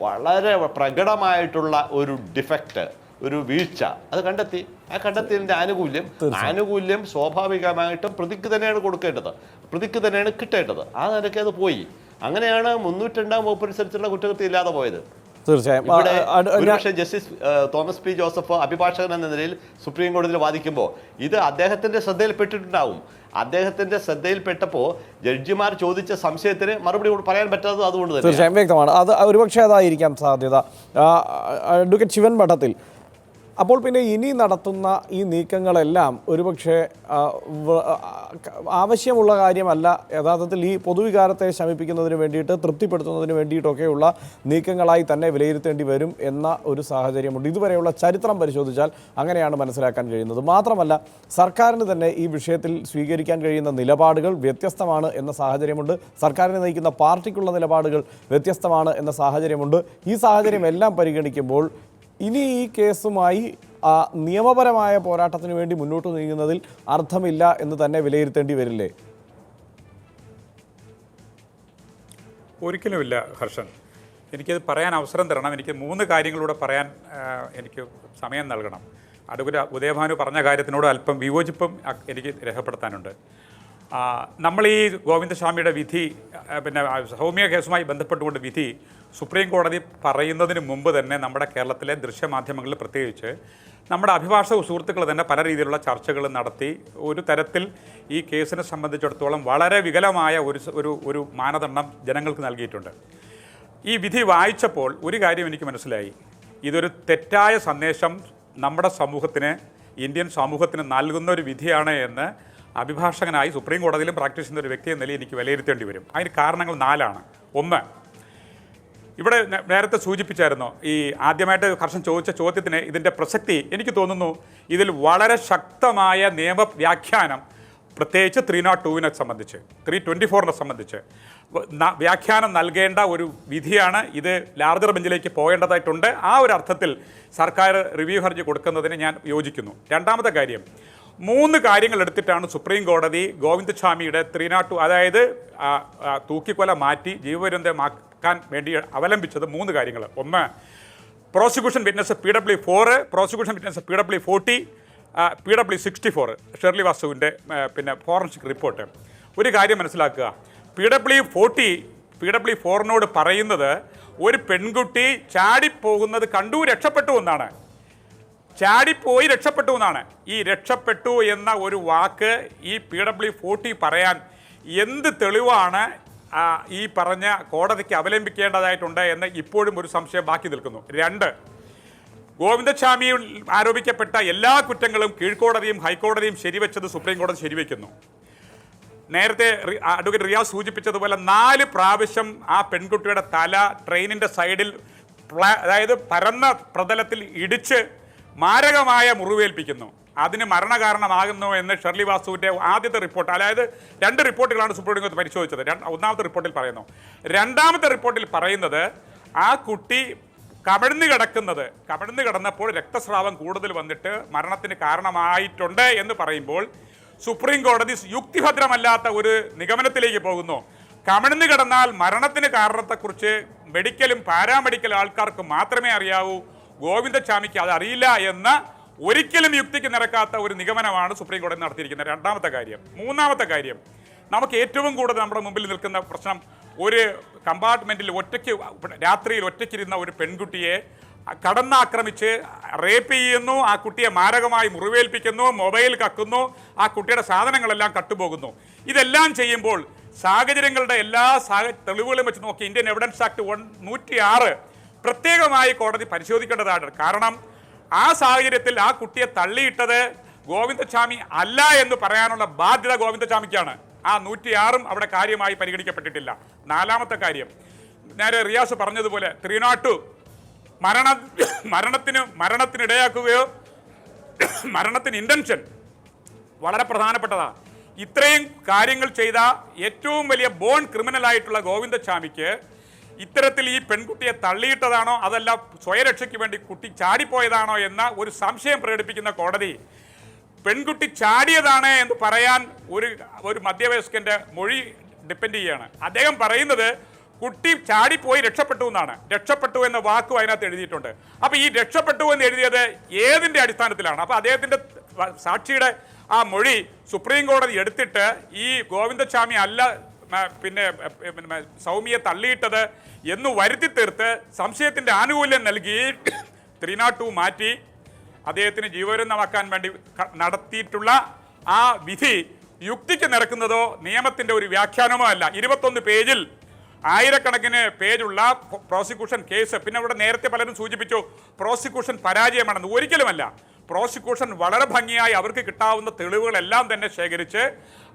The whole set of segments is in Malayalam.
വളരെ പ്രകടമായിട്ടുള്ള ഒരു ഡിഫക്റ്റ് ഒരു വീഴ്ച. അത് കണ്ടെത്തി. ആ കണ്ടെത്തിയതിന്റെ ആനുകൂല്യം ആനുകൂല്യം സ്വാഭാവികമായിട്ടും പ്രതിക്ക് തന്നെയാണ് കൊടുക്കേണ്ടത്. പ്രതിക്ക് തന്നെയാണ് കിട്ടേണ്ടത്. ആ നിലയ്ക്ക് അത് പോയി. അങ്ങനെയാണ് മുന്നൂറ്റിരണ്ടാം വകുപ്പ് അനുസരിച്ചുള്ള കുറ്റകൃത്യം ഇല്ലാതെ പോയത്. തീർച്ചയായും. പക്ഷേ ജസ്റ്റിസ് തോമസ് പി ജോസഫ് അഭിഭാഷകൻ എന്ന നിലയിൽ സുപ്രീം കോടതിയിൽ വാദിക്കുമ്പോൾ ഇത് അദ്ദേഹത്തിന്റെ ശ്രദ്ധയിൽപ്പെട്ടിട്ടുണ്ടാവും. അദ്ദേഹത്തിന്റെ ശ്രദ്ധയിൽപ്പെട്ടപ്പോൾ ജഡ്ജിമാർ ചോദിച്ച സംശയത്തിന് മറുപടി പറയാൻ പറ്റാത്തത് അതുകൊണ്ട് തന്നെ തീർച്ചയായും വ്യക്തമാണ്. അത് ഒരുപക്ഷെ അതായിരിക്കാം സാധ്യത. അഡ്വക്കേറ്റ് ശിവൻ ഭട്ടത്തിൽ അപ്പോൾ പിന്നെ ഇനി നടത്തുന്ന ഈ നീക്കങ്ങളെല്ലാം ഒരുപക്ഷെ ആവശ്യമുള്ള കാര്യമല്ല. യഥാർത്ഥത്തിൽ ഈ പൊതുവികാരത്തെ ശമിപ്പിക്കുന്നതിന് വേണ്ടിയിട്ട് തൃപ്തിപ്പെടുത്തുന്നതിന് വേണ്ടിയിട്ടൊക്കെയുള്ള നീക്കങ്ങളായി തന്നെ വിലയിരുത്തേണ്ടി വരും എന്ന ഒരു സാഹചര്യമുണ്ട്. ഇതുവരെയുള്ള ചരിത്രം പരിശോധിച്ചാൽ അങ്ങനെയാണ് മനസ്സിലാക്കാൻ കഴിയുന്നത്. മാത്രമല്ല സർക്കാരിന് തന്നെ ഈ വിഷയത്തിൽ സ്വീകരിക്കാൻ കഴിയുന്ന നിലപാടുകൾ വ്യത്യസ്തമാണ് എന്ന സാഹചര്യമുണ്ട്. സർക്കാരിനെ നയിക്കുന്ന പാർട്ടിക്കുള്ള നിലപാടുകൾ വ്യത്യസ്തമാണ് എന്ന സാഹചര്യമുണ്ട്. ഈ സാഹചര്യം എല്ലാം പരിഗണിക്കുമ്പോൾ ഇനി ഈ കേസുമായി നിയമപരമായ പോരാട്ടത്തിന് വേണ്ടി മുന്നോട്ട് നീങ്ങുന്നതിൽ അർത്ഥമില്ല എന്ന് തന്നെ വിലയിരുത്തേണ്ടി വരില്ലേ? ഒരിക്കലുമില്ല ഹർഷൻ. എനിക്കത് പറയാൻ അവസരം തരണം. എനിക്ക് മൂന്ന് കാര്യങ്ങളിലൂടെ പറയാൻ എനിക്ക് സമയം നൽകണം. അതുപോലെ ഉദയഭാനു പറഞ്ഞ കാര്യത്തിനോട് അല്പം വിയോജിപ്പും എനിക്ക് രേഖപ്പെടുത്താനുണ്ട്. നമ്മൾ ഈ ഗോവിന്ദസ്വാമിയുടെ വിധി പിന്നെ സൗമ്യ കേസുമായി ബന്ധപ്പെട്ടുകൊണ്ട് വിധി സുപ്രീം കോടതി പറയുന്നതിന് മുമ്പ് തന്നെ നമ്മുടെ കേരളത്തിലെ ദൃശ്യമാധ്യമങ്ങളിൽ പ്രത്യേകിച്ച് നമ്മുടെ അഭിഭാഷക സുഹൃത്തുക്കൾ തന്നെ പല രീതിയിലുള്ള ചർച്ചകൾ നടത്തി ഒരു തരത്തിൽ ഈ കേസിനെ സംബന്ധിച്ചിടത്തോളം വളരെ വികലമായ ഒരു ഒരു ഒരു മാനദണ്ഡം ജനങ്ങൾക്ക് നൽകിയിട്ടുണ്ട്. ഈ വിധി വായിച്ചപ്പോൾ ഒരു കാര്യം എനിക്ക് മനസ്സിലായി. ഇതൊരു തെറ്റായ സന്ദേശം നമ്മുടെ സമൂഹത്തിന് ഇന്ത്യൻ സമൂഹത്തിന് നൽകുന്ന ഒരു വിധിയാണ് എന്ന് അഭിഭാഷകനായി സുപ്രീം കോടതിയിലും പ്രാക്ടീസ് ചെയ്യുന്ന ഒരു വ്യക്തി എന്ന നിലയിൽ എനിക്ക് വിലയിരുത്തേണ്ടി വരും. അതിന് കാരണങ്ങൾ നാലാണ്. ഒന്ന് ഇവിടെ നേരത്തെ സൂചിപ്പിച്ചായിരുന്നു ഈ ആദ്യമായിട്ട് കർഷൻ ചോദിച്ച ചോദ്യത്തിന് ഇതിന്റെ പ്രസക്തി എനിക്ക് തോന്നുന്നു ഇതിൽ വളരെ ശക്തമായ നിയമവ്യാഖ്യാനം പ്രത്യേകിച്ച് ത്രീ നോട്ട് ടുവിനെ സംബന്ധിച്ച് ത്രീ ട്വന്റി ഫോറിനെ സംബന്ധിച്ച്. വ്യാഖ്യാനം നൽകേണ്ട ഒരു വിധിയാണ് ഇത് ലാർജർ ബെഞ്ചിലേക്ക് പോകേണ്ടതായിട്ടുണ്ട്. ആ ഒരു അർത്ഥത്തിൽ സർക്കാർ റിവ്യൂ ഹർജി കൊടുക്കുന്നതിന് ഞാൻ യോജിക്കുന്നു. രണ്ടാമത്തെ കാര്യം മൂന്ന് കാര്യങ്ങൾ എടുത്തിട്ടാണ് സുപ്രീം കോടതി ഗോവിന്ദസ്വാമിയുടെ ത്രീനാട്ടു അതായത് തൂക്കിക്കൊല മാറ്റി ജീവപര്യന്തമാക്കാൻ വേണ്ടി അവലംബിച്ചത് മൂന്ന് കാര്യങ്ങൾ. ഒന്ന് prosecution witness P W four prosecution witness P W forty P W sixty four Shirley വാസുവിന്റെ പിന്നെ ഫോറൻസിക് റിപ്പോർട്ട് ഒരു കാര്യം മനസ്സിലാക്കുക. P W forty P W ഫോറിനോട് പറയുന്നത് ഒരു പെൺകുട്ടി ചാടിപ്പോകുന്നത് കണ്ടു രക്ഷപ്പെട്ടു എന്നാണ്. ചാടിപ്പോയി രക്ഷപ്പെട്ടു എന്നാണ്. ഈ രക്ഷപ്പെട്ടു എന്ന ഒരു വാക്ക് ഈ പി ഡബ്ല്യു ഫോർട്ടി പറയാൻ എന്ത് തെളിവാണ് ഈ പറഞ്ഞ കോടതിക്ക് അവലംബിക്കേണ്ടതായിട്ടുണ്ട് എന്ന് ഇപ്പോഴും ഒരു സംശയം ബാക്കി നിൽക്കുന്നു. രണ്ട് ഗോവിന്ദസ്വാമി ആരോപിക്കപ്പെട്ട എല്ലാ കുറ്റങ്ങളും കീഴ്ക്കോടതിയും ഹൈക്കോടതിയും ശരിവെച്ചത് സുപ്രീം കോടതി ശരിവെക്കുന്നു. നേരത്തെ അഡ്വക്കേറ്റ് റിയാസ് സൂചിപ്പിച്ചതുപോലെ നാല് പ്രാവശ്യം ആ പെൺകുട്ടിയുടെ തല ട്രെയിനിന്റെ സൈഡിൽ അതായത് പരന്ന പ്രതലത്തിൽ ഇടിച്ച് മാരകമായ മുറിവേൽപ്പിക്കുന്നു. അതിന് മരണകാരണമാകുന്നു എന്ന് ഷെർലി വാസുവിന്റെ ആദ്യത്തെ റിപ്പോർട്ട്. അതായത് രണ്ട് റിപ്പോർട്ടുകളാണ് സുപ്രീം കോടതി പരിശോധിച്ചത്. ഒന്നാമത്തെ റിപ്പോർട്ടിൽ പറയുന്നു. രണ്ടാമത്തെ റിപ്പോർട്ടിൽ പറയുന്നത് ആ കുട്ടി കമിഴ്ന്നു കിടക്കുന്നത് കമിഴ്ന്നു കിടന്നപ്പോൾ രക്തസ്രാവം കൂടുതൽ വന്നിട്ട് മരണത്തിന് കാരണമായിട്ടുണ്ട് എന്ന് പറയുമ്പോൾ സുപ്രീം കോടതി യുക്തിഭദ്രമല്ലാത്ത ഒരു നിഗമനത്തിലേക്ക് പോകുന്നു. കമിഴ്ന്നു കിടന്നാൽ മരണത്തിന് കാരണത്തെക്കുറിച്ച് മെഡിക്കലും പാരാമെഡിക്കൽ ആൾക്കാർക്ക് മാത്രമേ അറിയാവൂ. ഗോവിന്ദസ്വാമിക്ക് അത് അറിയില്ല എന്ന് ഒരിക്കലും യുക്തിക്ക് നിരക്കാത്ത ഒരു നിഗമനമാണ് സുപ്രീം കോടതി നടത്തിയിരിക്കുന്നത്. രണ്ടാമത്തെ കാര്യം മൂന്നാമത്തെ കാര്യം നമുക്ക് ഏറ്റവും കൂടുതൽ നമ്മുടെ മുമ്പിൽ നിൽക്കുന്ന പ്രശ്നം ഒരു കമ്പാർട്ട്മെന്റിൽ ഒറ്റയ്ക്ക് രാത്രിയിൽ ഒറ്റയ്ക്കിരുന്ന ഒരു പെൺകുട്ടിയെ കടന്നാക്രമിച്ച് റേപ്പ് ചെയ്യുന്നു ആ കുട്ടിയെ മാരകമായി മുറിവേൽപ്പിക്കുന്നു മൊബൈൽ കക്കുന്നു ആ കുട്ടിയുടെ സാധനങ്ങളെല്ലാം കട്ടുപോകുന്നു. ഇതെല്ലാം ചെയ്യുമ്പോൾ സാഹചര്യങ്ങളുടെ എല്ലാ തെളിവുകളും വെച്ച് നോക്കി ഇന്ത്യൻ എവിഡൻസ് ആക്ട് വൺ നൂറ്റി പ്രത്യേകമായി കോടതി പരിശോധിക്കേണ്ടതാണ്. കാരണം ആ സാഹചര്യത്തിൽ ആ കുട്ടിയെ തള്ളിയിട്ടത് ഗോവിന്ദസ്വാമി അല്ല എന്ന് പറയാനുള്ള ബാധ്യത ഗോവിന്ദസ്വാമിക്കാണ്. ആ നൂറ്റിയാറും അവിടെ കാര്യമായി പരിഗണിക്കപ്പെട്ടിട്ടില്ല. നാലാമത്തെ കാര്യം. നേരെ റിയാസ് പറഞ്ഞതുപോലെ ത്രീ നോട്ട് ടു മരണ മരണത്തിന് മരണത്തിനിടയാക്കുകയോ മരണത്തിന് ഇന്റൻഷൻ വളരെ പ്രധാനപ്പെട്ടതാണ് ഇത്രയും കാര്യങ്ങൾ ചെയ്ത ഏറ്റവും വലിയ ബോൺ ക്രിമിനലായിട്ടുള്ള ഗോവിന്ദസ്വാമിക്ക് ഇത്തരത്തിൽ ഈ പെൺകുട്ടിയെ തള്ളിയിട്ടതാണോ? അതല്ല സ്വയരക്ഷയ്ക്ക് വേണ്ടി കുട്ടി ചാടിപ്പോയതാണോ എന്ന ഒരു സംശയം പ്രകടിപ്പിക്കുന്ന കോടതി. പെൺകുട്ടി ചാടിയതാണ് എന്ന് പറയാൻ ഒരു ഒരു മധ്യവയസ്കന്റെ മൊഴി ഡിപ്പെൻഡ് ചെയ്യുകയാണ് അദ്ദേഹം പറയുന്നത് കുട്ടി ചാടിപ്പോയി രക്ഷപ്പെട്ടു എന്നാണ്. രക്ഷപ്പെട്ടു എന്ന വാക്കും അതിനകത്ത് എഴുതിയിട്ടുണ്ട്. അപ്പോൾ ഈ രക്ഷപ്പെട്ടു എന്ന് എഴുതിയത് ഏതിന്റെ അടിസ്ഥാനത്തിലാണ്? അപ്പോൾ അദ്ദേഹത്തിന്റെ സാക്ഷിയുടെ ആ മൊഴി സുപ്രീം കോടതി എടുത്തിട്ട് ഈ ഗോവിന്ദസ്വാമി അല്ല പിന്നെ സൗമ്യയെ തള്ളിയിട്ടത് എന്ന് വരുത്തി തീർത്ത് സംശയത്തിന്റെ ആനുകൂല്യം നൽകി ത്രീ നോട്ട് ടു മാറ്റി അദ്ദേഹത്തിന് ജീവരുന്നമാക്കാൻ വേണ്ടി നടത്തിയിട്ടുള്ള ആ വിധി യുക്തിക്ക് നിരക്കുന്നതോ നിയമത്തിന്റെ ഒരു വ്യാഖ്യാനമോ അല്ല. ഇരുപത്തൊന്ന് പേജിൽ ആയിരക്കണക്കിന് പേജുള്ള പ്രോസിക്യൂഷൻ കേസ്. പിന്നെ ഇവിടെ നേരത്തെ പലരും സൂചിപ്പിച്ചു പ്രോസിക്യൂഷൻ പരാജയമാണെന്ന്. ഒരിക്കലുമല്ല. പ്രോസിക്യൂഷൻ വളരെ ഭംഗിയായി അവർക്ക് കിട്ടാവുന്ന തെളിവുകളെല്ലാം തന്നെ ശേഖരിച്ച്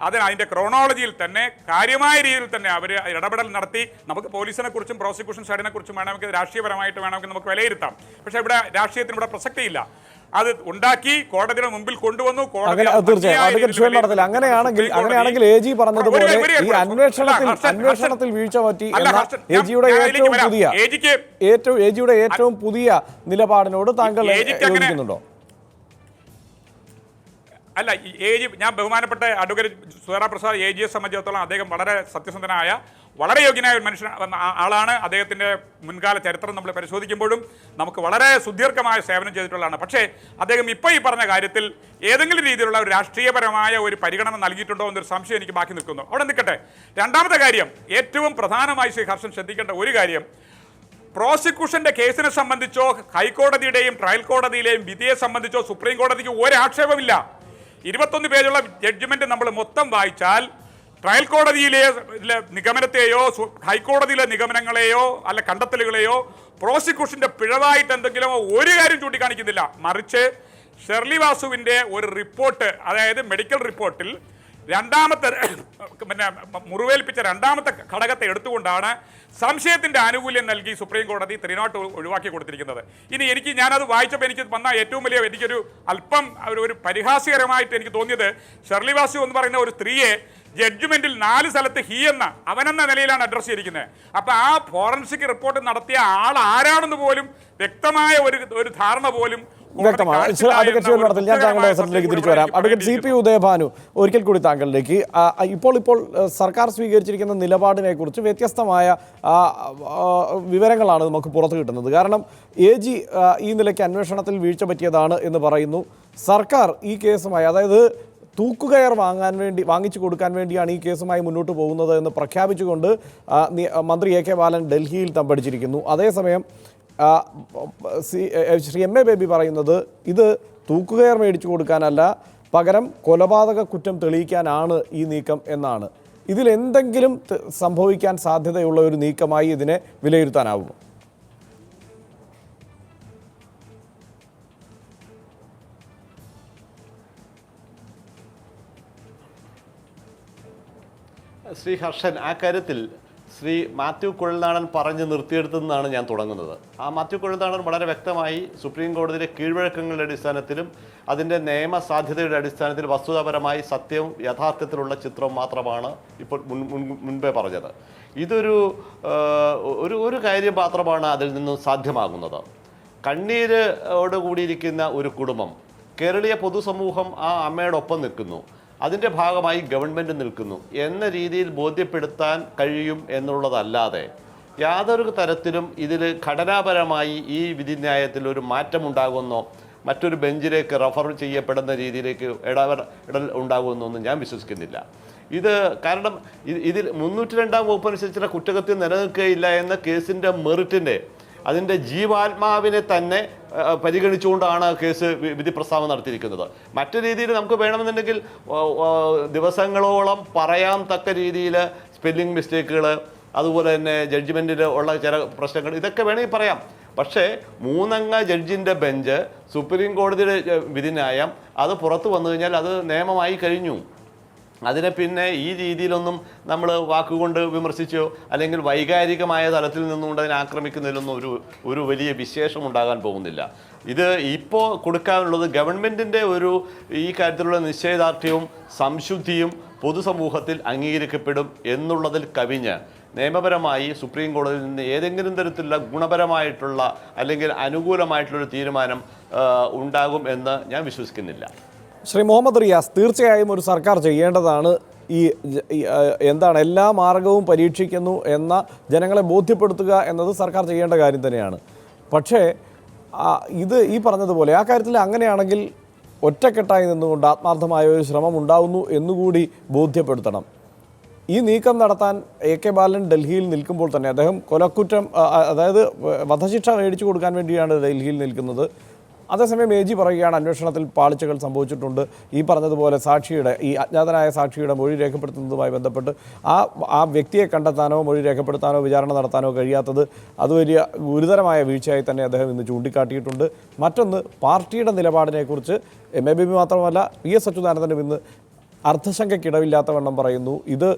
അതിന് അതിന്റെ ക്രോണോളജിയിൽ തന്നെ കാര്യമായ രീതിയിൽ തന്നെ അവർ ഇടപെടൽ നടത്തി. നമുക്ക് പോലീസിനെ കുറിച്ചും പ്രോസിക്യൂഷൻ സൈഡിനെ കുറിച്ചും വേണമെങ്കിൽ രാഷ്ട്രീയപരമായിട്ട് വേണമെങ്കിൽ നമുക്ക് വിലയിരുത്താം. പക്ഷേ ഇവിടെ രാഷ്ട്രീയത്തിന് ഇവിടെ പ്രസക്തിയില്ല. അത് ഉണ്ടാക്കി കോടതിയുടെ മുമ്പിൽ കൊണ്ടുവന്നു. തീർച്ചയായും. അങ്ങനെയാണെങ്കിൽ അങ്ങനെയാണെങ്കിൽ എ ജി പറഞ്ഞതുപോലെ ഈ അന്വേഷണത്തിൽ അന്വേഷണത്തിൽ വീഴ്ച പറ്റി എ ജിയുടെ ഏറ്റവും പുതിയ ഏറ്റവും എ ജിയുടെ ഏറ്റവും പുതിയ നിലപാടിനോട് താങ്കൾ യോജിക്കുന്നുണ്ടോ? അല്ല എ ജി ഞാൻ ബഹുമാനപ്പെട്ട അഡ്വക്കേറ്റ് സുധേറ പ്രസാദ് എ ജിയെ സംബന്ധിച്ചിടത്തോളം അദ്ദേഹം വളരെ സത്യസന്ധനായ വളരെ യോഗ്യനായ ഒരു മനുഷ്യൻ ആളാണ്. അദ്ദേഹത്തിന്റെ മുൻകാല ചരിത്രം നമ്മൾ പരിശോധിക്കുമ്പോഴും നമുക്ക് വളരെ സുദീർഘമായ സേവനം ചെയ്തിട്ടുള്ളതാണ്. പക്ഷേ അദ്ദേഹം ഇപ്പോൾ ഈ പറഞ്ഞ കാര്യത്തിൽ ഏതെങ്കിലും രീതിയിലുള്ള ഒരു രാഷ്ട്രീയപരമായ ഒരു പരിഗണന നൽകിയിട്ടുണ്ടോ എന്നൊരു സംശയം എനിക്ക് ബാക്കി നിൽക്കുന്നു. അവിടെ നിൽക്കട്ടെ. രണ്ടാമത്തെ കാര്യം ഏറ്റവും പ്രധാനമായി ശ്രീ ഹർഷൻ ശ്രദ്ധിക്കേണ്ട ഒരു കാര്യം പ്രോസിക്യൂഷന്റെ കേസിനെ സംബന്ധിച്ചോ ഹൈക്കോടതിയുടെയും ട്രയൽ കോടതിയിലെയും വിധിയെ സംബന്ധിച്ചോ സുപ്രീം കോടതിക്ക് ഒരു ആക്ഷേപമില്ല ഇരുപത്തൊന്ന് പേജുള്ള ജഡ്ജ്മെന്റ് നമ്മൾ മൊത്തം വായിച്ചാൽ ട്രയൽ കോടതിയിലെ നിഗമനത്തെയോ ഹൈക്കോടതിയിലെ നിഗമനങ്ങളെയോ അല്ല കണ്ടെത്തലുകളെയോ പ്രോസിക്യൂഷന്റെ പിഴവായിട്ട് എന്തെങ്കിലും ഒരു കാര്യം ചൂണ്ടിക്കാണിക്കുന്നില്ല. മറിച്ച് ഷെർലി വാസുവിന്റെ ഒരു റിപ്പോർട്ട് അതായത് മെഡിക്കൽ റിപ്പോർട്ടിൽ രണ്ടാമത്തെ പിന്നെ മുറിവേൽപ്പിച്ച രണ്ടാമത്തെ ഘടകത്തെ എടുത്തുകൊണ്ടാണ് സംശയത്തിന്റെ ആനുകൂല്യം നൽകി സുപ്രീം കോടതി ത്രിനോട്ട് ഒഴിവാക്കി കൊടുത്തിരിക്കുന്നത്. ഇനി എനിക്ക് ഞാനത് വായിച്ചപ്പോൾ എനിക്ക് വന്ന ഏറ്റവും വലിയ എനിക്കൊരു അല്പം ഒരു പരിഹാസ്യകരമായിട്ട് എനിക്ക് തോന്നിയത് ഷെർലി വാസു എന്ന് പറയുന്ന ഒരു സ്ത്രീയെ ജഡ്ജ്മെന്റിൽ നാല് സ്ഥലത്ത് ഹി എന്ന അവനെന്ന നിലയിലാണ് അഡ്രസ് ചെയ്തിരിക്കുന്നത്. അപ്പോൾ ആ ഫോറൻസിക് റിപ്പോർട്ട് നടത്തിയ ആൾ ആരാണെന്ന് പോലും വ്യക്തമായ ഒരു ഒരു ധാരണ പോലും വ്യക്തമാണ്. അഡ്വക്കേറ്റ് ശിവൻ നടത്തിൽ ഞാൻ താങ്കളുടെ അവസരത്തിലേക്ക് തിരിച്ചു വരാം. അഡ്വക്കേറ്റ് സി പി ഉദയഭാനു ഒരിക്കൽ കൂടി താങ്കളിലേക്ക് ഇപ്പോൾ ഇപ്പോൾ സർക്കാർ സ്വീകരിച്ചിരിക്കുന്ന നിലപാടിനെ കുറിച്ച് വ്യത്യസ്തമായ വിവരങ്ങളാണ് നമുക്ക് പുറത്തു കിട്ടുന്നത്. കാരണം എ ജി ഈ നിലയ്ക്ക് അന്വേഷണത്തിൽ വീഴ്ച പറ്റിയതാണ് എന്ന് പറയുന്നു. സർക്കാർ ഈ കേസുമായി അതായത് തൂക്കുകയർ വാങ്ങാൻ വേണ്ടി വാങ്ങിച്ചു കൊടുക്കാൻ വേണ്ടിയാണ് ഈ കേസുമായി മുന്നോട്ട് പോകുന്നത് എന്ന് പ്രഖ്യാപിച്ചുകൊണ്ട് മന്ത്രി എ കെ ബാലൻ ഡൽഹിയിൽ തമ്പടിച്ചിരിക്കുന്നു. അതേസമയം സി- ശ്രീ എം എ ബേബി പറയുന്നത് ഇത് തൂക്കുകയർ മേടിച്ചു കൊടുക്കാനല്ല പകരം കൊലപാതക കുറ്റം തെളിയിക്കാനാണ് ഈ നീക്കം എന്നാണ്. ഇതിൽ എന്തെങ്കിലും സംഭവിക്കാൻ സാധ്യതയുള്ള ഒരു നീക്കമായി ഇതിനെ വിലയിരുത്താനാവുമോ? ശ്രീ ഹർഷൻ ആ കാര്യത്തിൽ ശ്രീ മാത്യു കുഴൽനാടൻ പറഞ്ഞ് നിർത്തിയെടുത്തെന്നാണ് ഞാൻ തുടങ്ങുന്നത്. ആ മാത്യു കുഴൽനാടൻ വളരെ വ്യക്തമായി സുപ്രീം കോടതിയിലെ കീഴ്വഴക്കങ്ങളുടെ അടിസ്ഥാനത്തിലും അതിന്റെ നിയമസാധ്യതയുടെ അടിസ്ഥാനത്തിൽ വസ്തുതാപരമായി സത്യവും യഥാർത്ഥത്തിലുള്ള ചിത്രവും മാത്രമാണ് ഇപ്പോൾ മുൻ മുൻ- മുൻപേ പറഞ്ഞത്. ഇതൊരു ഒരു ഒരു കാര്യം മാത്രമാണ് അതിൽ നിന്നും സാധ്യമാകുന്നത്. കണ്ണീരോട് കൂടിയിരിക്കുന്ന ഒരു കുടുംബം കേരളീയ പൊതുസമൂഹം ആ അമ്മയോടൊപ്പം നിൽക്കുന്നു. അതിന്റെ ഭാഗമായി ഗവൺമെന്റ് നിൽക്കുന്നു. എന്ന രീതിയിൽ ബോധ്യപ്പെടുത്താൻ കഴിയും എന്നുള്ളതല്ലാതെ യാതൊരു തരത്തിലും ഇതിൽ ഘടനാപരമായി ഈ വിധിന്യായത്തിൽ ഒരു മാറ്റമുണ്ടാകുമെന്നോ മറ്റൊരു ബെഞ്ചിലേക്ക് റഫർ ചെയ്യപ്പെടുന്ന രീതിയിലേക്ക് ഇടൽ ഉണ്ടാകുമെന്നൊന്നും ഞാൻ വിശ്വസിക്കുന്നില്ല. ഇത് കാരണം ഇത് ഇതിൽ മുന്നൂറ്റി രണ്ടാം വകുപ്പ് അനുസരിച്ചുള്ള കുറ്റകൃത്യം നിലനിൽക്കുകയില്ല എന്ന കേസിന്റെ മെറിറ്റിന്റെ അതിന്റെ ജീവാത്മാവിനെ തന്നെ പരിഗണിച്ചുകൊണ്ടാണ് കേസ് വിധി പ്രസ്താവന നടത്തിയിരിക്കുന്നത്. മറ്റു രീതിയിൽ നമുക്ക് വേണമെന്നുണ്ടെങ്കിൽ ദിവസങ്ങളോളം പറയാൻ തക്ക രീതിയിൽ സ്പെല്ലിംഗ് മിസ്റ്റേക്കുകൾ അതുപോലെ തന്നെ ജഡ്ജ്മെന്റിൽ ഉള്ള ചില പ്രശ്നങ്ങൾ ഇതൊക്കെ വേണമെങ്കിൽ പറയാം. പക്ഷേ മൂന്നംഗ ജഡ്ജിന്റെ ബെഞ്ച് സുപ്രീം കോടതിയുടെ വിധിനായം വിധിന്യായം അത് പുറത്തു വന്നു കഴിഞ്ഞാൽ അത് നിയമമായി കഴിഞ്ഞു. അതിനെ പിന്നെ ഈ രീതിയിലൊന്നും നമ്മൾ വാക്കുകൊണ്ട് വിമർശിച്ചോ അല്ലെങ്കിൽ വൈകാരികമായ തലത്തിൽ നിന്നുകൊണ്ട് അതിനെ ആക്രമിക്കുന്നതിലൊന്നും ഒരു ഒരു വലിയ വിശേഷം ഉണ്ടാകാൻ പോകുന്നില്ല. ഇത് ഇപ്പോൾ കൊടുക്കാനുള്ളത് ഗവൺമെന്റിന്റെ ഒരു ഈ കാര്യത്തിലുള്ള നിശ്ചയദാർഢ്യവും സംശുദ്ധിയും പൊതുസമൂഹത്തിൽ അംഗീകരിക്കപ്പെടും എന്നുള്ളതിൽ കവിഞ്ഞ് നിയമപരമായി സുപ്രീം കോടതിയിൽ നിന്ന് ഏതെങ്കിലും തരത്തിലുള്ള ഗുണപരമായിട്ടുള്ള അല്ലെങ്കിൽ അനുകൂലമായിട്ടുള്ളൊരു തീരുമാനം ഉണ്ടാകും എന്ന് ഞാൻ വിശ്വസിക്കുന്നില്ല. ശ്രീ മുഹമ്മദ് റിയാസ് തീർച്ചയായും ഒരു സർക്കാർ ചെയ്യേണ്ടതാണ് ഈ എന്താണ് എല്ലാ മാർഗവും പരീക്ഷിക്കുന്നു എന്ന ജനങ്ങളെ ബോധ്യപ്പെടുത്തുക എന്നത് സർക്കാർ ചെയ്യേണ്ട കാര്യം തന്നെയാണ്. പക്ഷേ ഇത് ഈ പറഞ്ഞതുപോലെ ആ കാര്യത്തിൽ അങ്ങനെയാണെങ്കിൽ ഒറ്റക്കെട്ടായി നിന്നുകൊണ്ട് ആത്മാർത്ഥമായ ഒരു ശ്രമം ഉണ്ടാവുന്നു എന്നുകൂടി ബോധ്യപ്പെടുത്തണം. ഈ നീക്കം നടത്താൻ എ കെ ബാലൻ ഡൽഹിയിൽ നിൽക്കുമ്പോൾ തന്നെ അദ്ദേഹം കൊലക്കുറ്റം അതായത് വധശിക്ഷ മേടിച്ചു കൊടുക്കാൻ വേണ്ടിയാണ് ഡൽഹിയിൽ നിൽക്കുന്നത്. അതേസമയം എ ജി പറയുകയാണ് അന്വേഷണത്തിൽ പാളിച്ചകൾ സംഭവിച്ചിട്ടുണ്ട്. ഈ പറഞ്ഞതുപോലെ സാക്ഷിയുടെ ഈ അജ്ഞാതനായ സാക്ഷിയുടെ മൊഴി രേഖപ്പെടുത്തുന്നതുമായി ബന്ധപ്പെട്ട് ആ ആ വ്യക്തിയെ കണ്ടെത്താനോ മൊഴി രേഖപ്പെടുത്താനോ വിചാരണ നടത്താനോ കഴിയാത്തത് അത് വലിയ ഗുരുതരമായ വീഴ്ചയായി തന്നെ അദ്ദേഹം ഇന്ന് ചൂണ്ടിക്കാട്ടിയിട്ടുണ്ട്. മറ്റൊന്ന് പാർട്ടിയുടെ നിലപാടിനെക്കുറിച്ച് എം എ ബി മാത്രമല്ല പി എസ് അച്യുതാനന്ദനും ഇന്ന് അർത്ഥശങ്കയ്ക്കിടവില്ലാത്ത വണ്ണം പറയുന്നു. ഇത്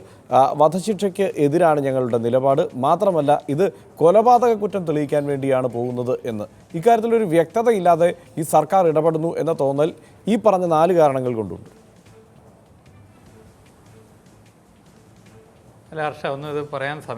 വധശിക്ഷയ്ക്ക് എതിരാണ് ഞങ്ങളുടെ നിലപാട്. മാത്രമല്ല ഇത് കൊലപാതക കുറ്റം തെളിയിക്കാൻ വേണ്ടിയാണ് പോകുന്നത് എന്ന്. ഇക്കാര്യത്തിൽ ഒരു വ്യക്തതയില്ലാതെ ഈ സർക്കാർ ഇടപെടുന്നു എന്ന തോന്നൽ ഈ പറഞ്ഞ നാല് കാരണങ്ങൾ കൊണ്ടുണ്ട്. അല്ല ഹർഷ ഒന്നും ഇത് പറയാൻ സമയം